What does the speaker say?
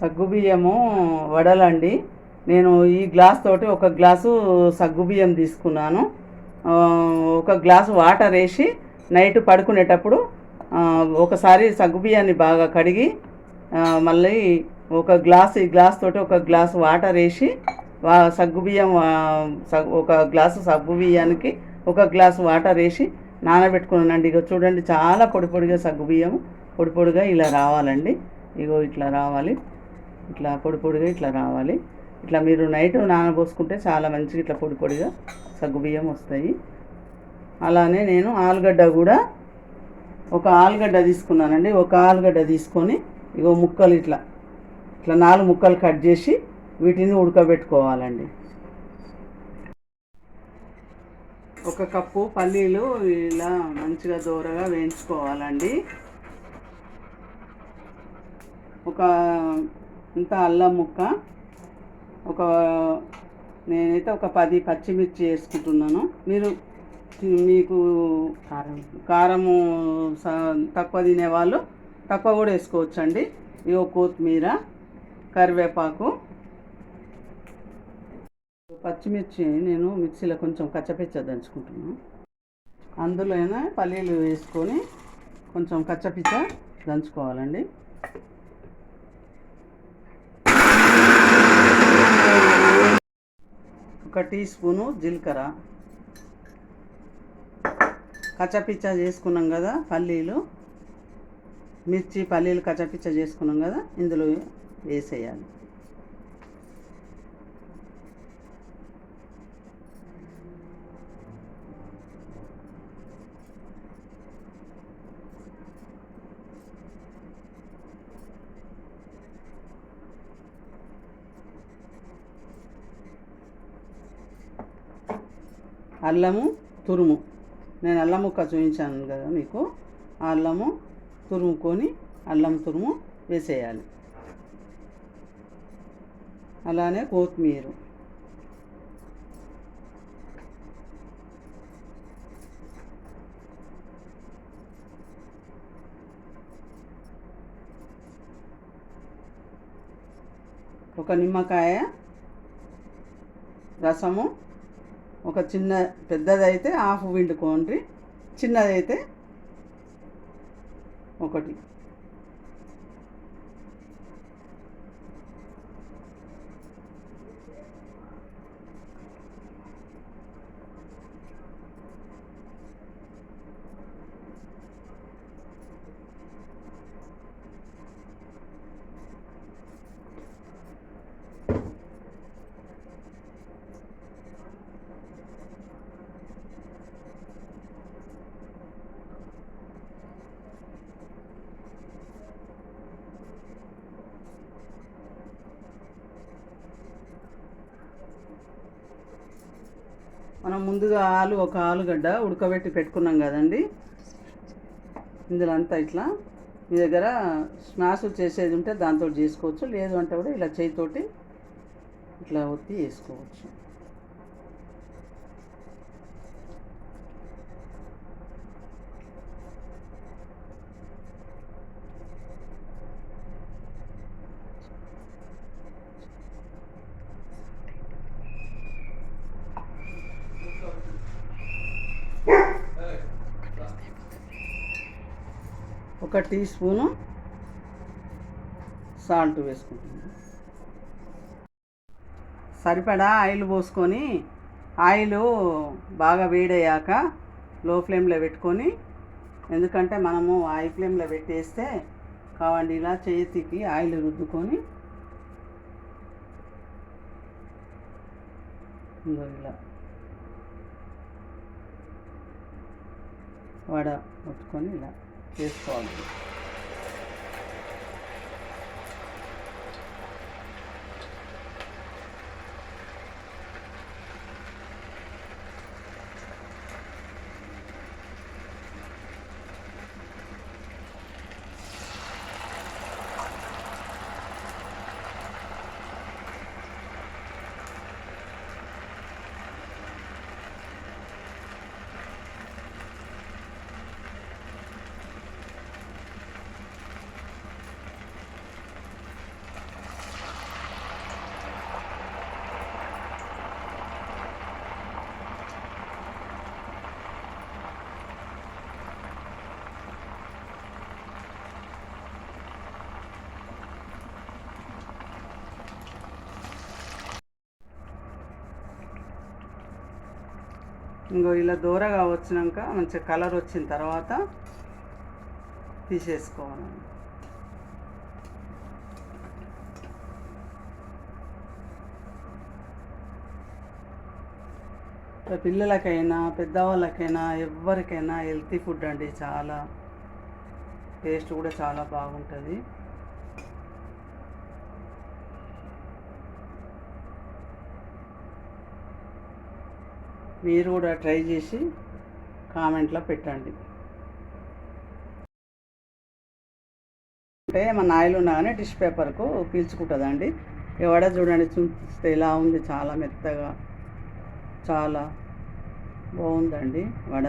సగ్గుబియ్యము వడలండి. నేను ఈ గ్లాస్ తోటి ఒక గ్లాసు సగ్గుబియ్యం తీసుకున్నాను. ఒక గ్లాసు వాటర్ వేసి నైట్ పడుకునేటప్పుడు ఒకసారి సగ్గుబియ్యాన్ని బాగా కడిగి మళ్ళీ ఒక గ్లాస్ ఈ గ్లాస్ తోటి ఒక గ్లాస్ వాటర్ వేసి సగ్గుబియ్యం సగ్- ఒక గ్లాసు సగ్గుబియ్యానికి ఒక గ్లాసు వాటర్ వేసి నానబెట్టుకున్నానండి. ఇక చూడండి చాలా పొడి పొడిగా సగ్గుబియ్యం పొడి పొడిగా ఇలా రావాలండి. ఇగో ఇట్లా రావాలి. ఇట్లా పొడి పొడిగా ఇట్లా రావాలి ఇట్లా మీరు నైట్ నానబోసుకుంటే చాలా మంచిగా ఇట్లా పొడి పొడిగా సగ్గుబియ్యం వస్తాయి. అలానే నేను ఆలుగడ్డ కూడా ఒక ఆలుగడ్డ తీసుకున్నానండి. ఒక ఆలుగడ్డ తీసుకొని ఇగో ముక్కలు ఇట్లా ఇట్లా నాలుగు ముక్కలు కట్ చేసి వీటిని ఉడకబెట్టుకోవాలండి. ఒక కప్పు పల్లీలు ఇలా మంచిగా దూరగా వేయించుకోవాలండి. ఒక ఇంత అల్లం ముక్క ఒక నేనైతే ఒక పది పచ్చిమిర్చి వేసుకుంటున్నాను. మీరు మీకు కారం. కారము తక్కువ తినేవాళ్ళు తక్కువ కూడా వేసుకోవచ్చండి. ఇగో కొత్తిమీర కరివేపాకు. పచ్చిమిర్చి నేను మిక్సీలో కొంచెం కచ్చపిచ్చ దంచుకుంటున్నాను అందులోనే పల్లీలు వేసుకొని కొంచెం కచ్చపిచ్చ దంచుకోవాలండి. ఒక టీ స్పూను జీలకర్ర. కచ్చపిచ్చ చేసుకున్నాం కదా పల్లీలు. మిర్చి పల్లీలు కచ్చపిచ్చ చేసుకున్నాం కదా ఇందులో వేసేయాలి. అల్లము తురుము. నేను అల్లం ముక్క చూపించాను కదా మీకు. ఆ అల్లము తురుముకొని అల్లం తురుము వేసేయాలి. అలానే కొత్తిమీర. ఒక నిమ్మకాయ రసము ఒక చిన్న పెద్దదైతే హాఫ్ పిండుకోండి చిన్నదైతే ఒకటి. మనం ముందుగా ఆలు ఒక ఆలుగడ్డ ఉడకబెట్టి పెట్టుకున్నాం కదండి. ఇందులో అంతా ఇట్లా మీ దగ్గర స్మాష్ చేసేది ఉంటే దాంతో చేసుకోవచ్చు లేదు అంటే కూడా ఇలా చేయితోటి ఇట్లా ఒత్తి వేసుకోవచ్చు ఒక టీ స్పూను సాల్ట్ వేసుకుంటున్నాను సరిపడా ఆయిల్ పోసుకొని ఆయిల్ బాగా వేడయ్యాక లో ఫ్లేమ్లో పెట్టుకొని ఎందుకంటే మనము హై ఫ్లేమ్లో పెట్టేస్తే కావండి ఇలా చేతికి ఆయిల్ రుద్దుకొని ఇలా వడ కొట్టుకొని ఇలా responde ఇంకో ఇలా దూరగా వచ్చినాక మంచిగా కలర్ వచ్చిన తర్వాత తీసేసుకోవాలి. పిల్లలకైనా పెద్దవాళ్ళకైనా ఎవరికైనా హెల్తీ ఫుడ్ అండి చాలా టేస్ట్ కూడా చాలా బాగుంటుంది. మీరు కూడా ట్రై చేసి కామెంట్లో పెట్టండి. అంటే మన ఆయిల్ ఉన్నా కానీ టిష్యూ పేపర్కు పీల్చుకుంటుందండి. ఈ వడ చూడండి చూస్తే ఇలా ఉంది చాలా మెత్తగా చాలా బాగుందండి వడ.